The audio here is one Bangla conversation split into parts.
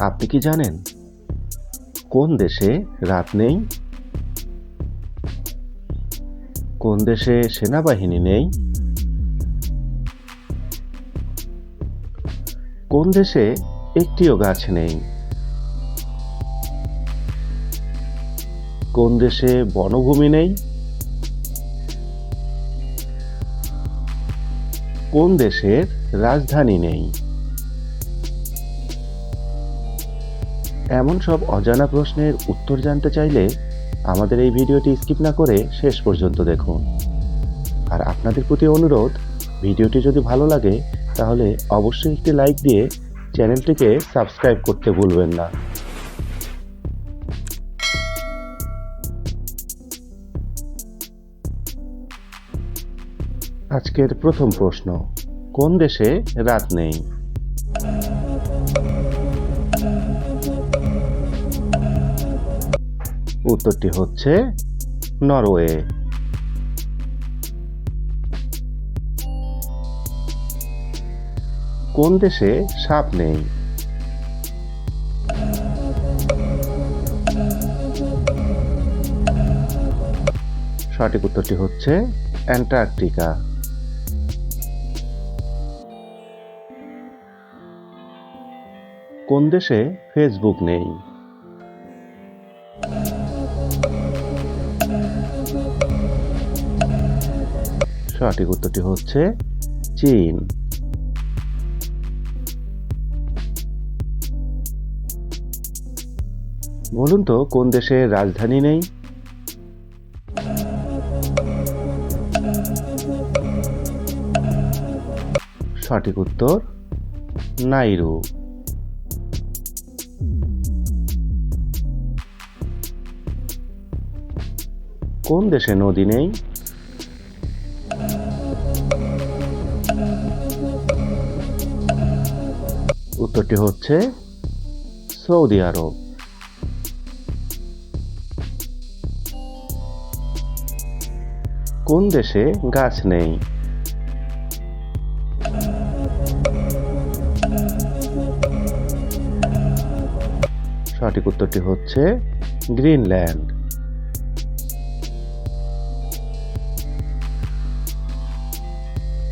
আপনি কি জানেন? কোন দেশে রাত নেই? কোন দেশে সেনাবাহিনী নেই? কোন দেশে একটিও গাছ নেই? কোন দেশে বনভূমি নেই? কোন দেশের রাজধানী নেই? এমন সব অজানা প্রশ্নের উত্তর জানতে চাইলে আমাদের এই ভিডিওটি স্কিপ না করে শেষ পর্যন্ত দেখুন। আর আপনাদের প্রতি অনুরোধ, ভিডিওটি যদি ভালো লাগে, তাহলে অবশ্যই একটি লাইক দিয়ে চ্যানেলটিকে সাবস্ক্রাইব করতে ভুলবেন না। আজকের প্রথম প্রশ্ন, কোন দেশে রাত নেই? উত্তরটি হচ্ছে নরওয়ে। কোন দেশে সাপ নেই? সঠিক উত্তরটি হচ্ছে অ্যান্টার্কটিকা। কোন দেশে ফেসবুক নেই? সঠিক উত্তরটি হচ্ছে চীন। বলুন তো কোন দেশে রাজধানী নেই? সঠিক উত্তর নাইরু। কোন দেশে নদী নেই? উত্তরটি হচ্ছে সৌদি আরব। কোন দেশে গাছ নেই? সঠিক উত্তরটি হচ্ছে গ্রিনল্যান্ড।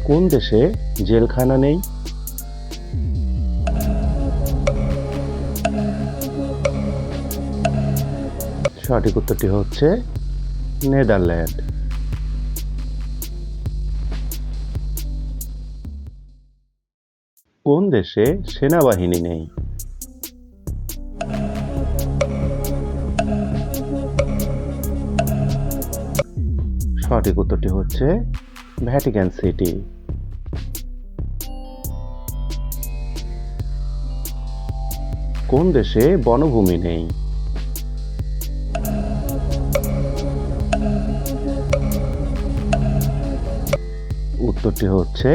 কোন দেশে জেলখানা নেই? সঠিক উত্তরটি হচ্ছে নেদারল্যান্ড। কোন দেশে সেনাবাহিনী নেই? সঠিক উত্তরটি হচ্ছে ভ্যাটিকান সিটি। কোন দেশে বনভূমি নেই? উত্তরটি হচ্ছে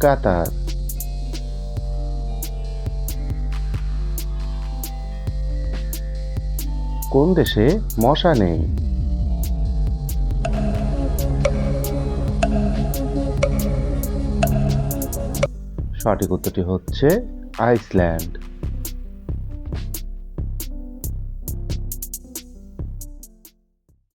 কাতার। কোন দেশে মশা নেই? সঠিক উত্তরটি হচ্ছে আইসল্যান্ড।